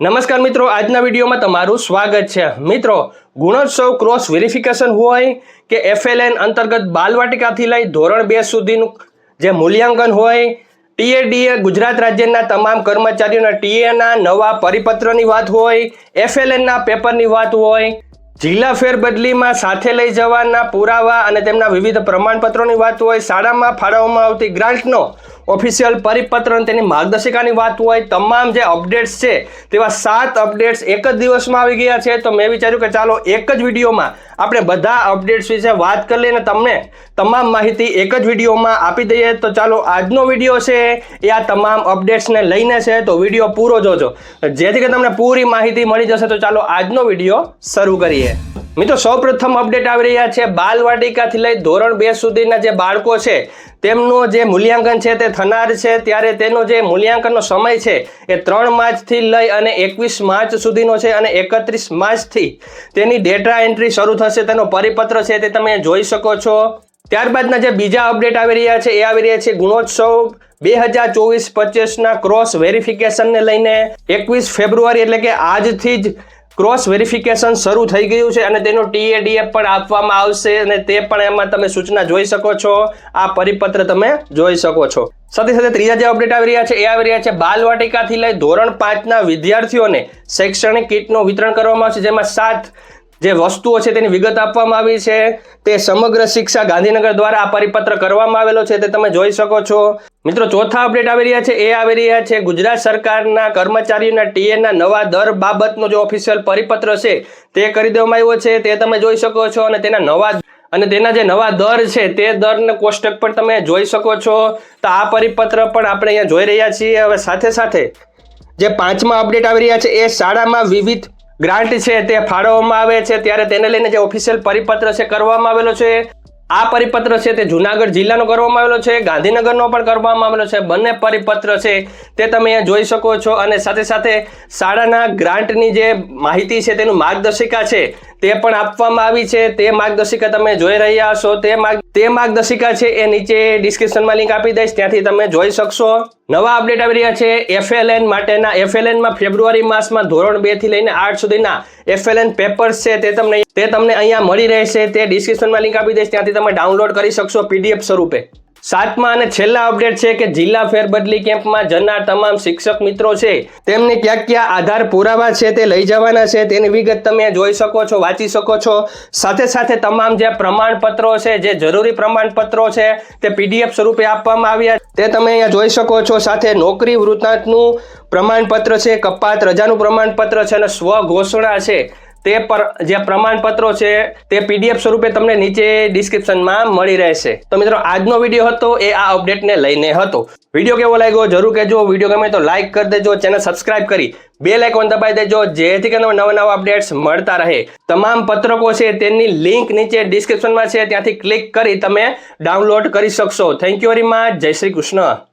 નમસ્કાર મિત્રો, આજના વિડીયોમાં તમારું સ્વાગત છે. મિત્રો, ગુણોત્સવ ક્રોસ વેરિફિકેશન હોય કે એફએલએન અંતર્ગત બાલવાટિકાથી લઈ ધોરણ બે સુધીનું જે મૂલ્યાંકન હોય ટીએડીએ ગુજરાત રાજ્યના તમામ કર્મચારીઓના ટીએના નવા પરિપત્રની વાત હોય એફએલએનના પેપરની વાત હોય જિલ્લા ફેરબદલીમાં સાથે લઈ જવાના પુરાવા અને તેમના વિવિધ પ્રમાણપત્રોની વાત હોય, શાળામાં ફાળવવામાં આવતી ગ્રાન્ટનો ઓફિશિયલ પરિપત્ર અને તેની માર્ગદર્શિકાની વાત હોય, તમામ જે અપડેટ્સ છે, તેવા સાત અપડેટ્સ એક જ દિવસમાં આવી ગયા છે. તો મેં વિચાર્યું કે ચાલો એક જ વિડીયોમાં આપણે બધા અપડેટ્સ વિશે વાત કરી લઈને તમને તમામ માહિતી એક જ વિડીયોમાં આપી દઈએ. તો ચાલો, આજનો વીડિયો છે એ આ તમામ અપડેટ્સને લઈને છે. તો વીડિયો પૂરો જોજો. જેથી કે તમને પૂરી માહિતી મળી જશે. તો ચાલો, આજનો વીડિયો શરૂ કરીએ. મિત્રો, સૌપ્રથમ અપડેટ આવી રહ્યા છે બાલવાટિકાથી લઈ ધોરણ બે સુધીના જે બાળકો છે, તેમનું જે મૂલ્યાંકન છે તે થનાર છે. ત્યારે તેનો જે મૂલ્યાંકનનો સમય છે એ ત્રણ માર્ચથી લઈ અને એકવીસ માર્ચ સુધીનો છે અને એકત્રીસ માર્ચથી તેની ડેટા એન્ટ્રી શરૂ થશે. તેનો પરિપત્ર છે તે તમે જોઈ શકો છો. ત્યારબાદના જે બીજા અપડેટ આવી રહ્યા છે, એ આવી રહ્યા છે ગુણોત્સવ બે હજાર ચોવીસ પચીસના ક્રોસ વેરિફિકેશનને લઈને એકવીસ ફેબ્રુઆરી એટલે કે આજથી જ ક્રોસ વેરિફિકેશન શરૂ થઈ ગયું છે અને તેનો ટીએડીએફ પણ આપવામાં આવશે અને તે પણ એમાં તમે સૂચના જોઈ શકો છો. આ પરિપત્ર તમે જોઈ શકો છો. સાથે સાથે ત્રીજા જે અપડેટ આવી રહ્યા છે, એ આવી રહ્યા છે બાલવાટિકાથી લઈ ધોરણ પાંચના વિદ્યાર્થીઓને શૈક્ષણિક કીટનું વિતરણ કરવામાં આવશે, જેમાં સાત જે વસ્તુઓ છે તેની વિગત આપવામાં આવી છે. તે સમગ્ર શિક્ષા ગાંધીનગર દ્વારા આ પરિપત્ર કરવામાં આવેલો છે, તે તમે જોઈ શકો છો. મિત્રો, ચોથા અપડેટ આવી રહ્યા છે. એ આવી રહ્યા છે. ગુજરાત સરકારના કર્મચારીઓના ટીએના નવા દર બાબતનો જે ઓફિશિયલ પરિપત્ર છે, તે કરી દેવામાં આવ્યો છે. તે તમે જોઈ શકો છો અને તેના નવા અને તેના જે નવા દર છે, તે દરને કોષ્ટક પણ તમે જોઈ શકો છો. તો આ પરિપત્ર પણ આપણે અહીંયા જોઈ રહ્યા છીએ. હવે સાથે સાથે જે પાંચમા અપડેટ આવી રહ્યા છે, એ શાળામાં વિવિધ ગ્રાન્ટ છે, તે ફાળવવામાં આવે છે. ત્યારે તેને લઈને જે ઓફિશિયલ પરિપત્ર છે, કરવામાં આવેલો છે. આ પરિપત્ર છે તે જુનાગઢ જિલ્લાનો કરવામાં આવેલો છે, ગાંધીનગરનો પણ કરવામાં આવેલો છે. બંને પરિપત્ર છે તે તમે અહીંયા જોઈ શકો છો અને સાથે સાથે શાળાના ગ્રાન્ટની જે માહિતી છે તેનું માર્ગદર્શિકા છે તે પણ આપવામાં આવી છે. તે માર્ગદર્શિકા તમે જોઈ રહ્યા હશો. તે માર્ગ તે માર્ગદર્શિકા છે એ નીચે ડિસ્ક્રિપ્શનમાં લિંક આપી દઈશ. ત્યાંથી તમે જોઈ શકશો. નવા અપડેટ આવી રહ્યા છે એફએલએન માટેના. એફએલએનમાં ફેબ્રુઆરી માસમાં ધોરણ બેથી લઈને આઠ સુધીના એફએલએન પેપર્સ છે તે તમને તે તમને અહીંયા મળી રહેશે. તે ડિસ્ક્રિપ્શનમાં લિંક આપી દઈશ. ત્યાંથી તમે ડાઉનલોડ કરી શકશો પીડીએફ સ્વરૂપે. સાતમા અને છેલ્લા અપડેટ છે કે જિલ્લા ફેરબદલી કેમ્પમાં જનાર તમામ શિક્ષક મિત્રો છે. તેમને ક્યાં ક્યાં આધાર પુરાવા છે તે લઈ જવાના છે તેની વિગત તમે જોઈ શકો છો, વાંચી શકો છો. સાથે સાથે તમામ જે પ્રમાણપત્રો છે, જે જરૂરી પ્રમાણપત્રો છે તે પીડીએફ સ્વરૂપે આપવામાં આવ્યા તે તમે અહીંયા જોઈ શકો છો. સાથે નોકરી વૃત્તાંતનું પ્રમાણપત્ર છે, કપાત રજાનું પ્રમાણપત્ર છે અને સ્વ ઘોષણા છે. તે પર જે પ્રમાણપત્રો છે, તે પીડીએફ સ્વરૂપે તમને નીચે ડિસ્ક્રિપ્શનમાં મળી રહેશે. તો મિત્રો, આજનો વીડિયો હતો, એ આ અપડેટને લઈને હતો. વીડિયો કેવો લાગ્યો, જરૂર કહેજો. વીડિયો ગમે તો લાઇક કરી દેજો ચેનલ સબસ્ક્રાઇબ કરી. બે લાઇકોન દબાવી દેજો, જેથી કરીને નવા નવા અપડેટ્સ મળતા રહે. તમામ પત્રકો છે, તેની લિંક નીચે ડિસ્ક્રિપ્શનમાં છે, ત્યાંથી ક્લિક કરી તમે ડાઉનલોડ કરી શકશો. થેન્ક યુ વેરી મચ જય શ્રી કૃષ્ણ.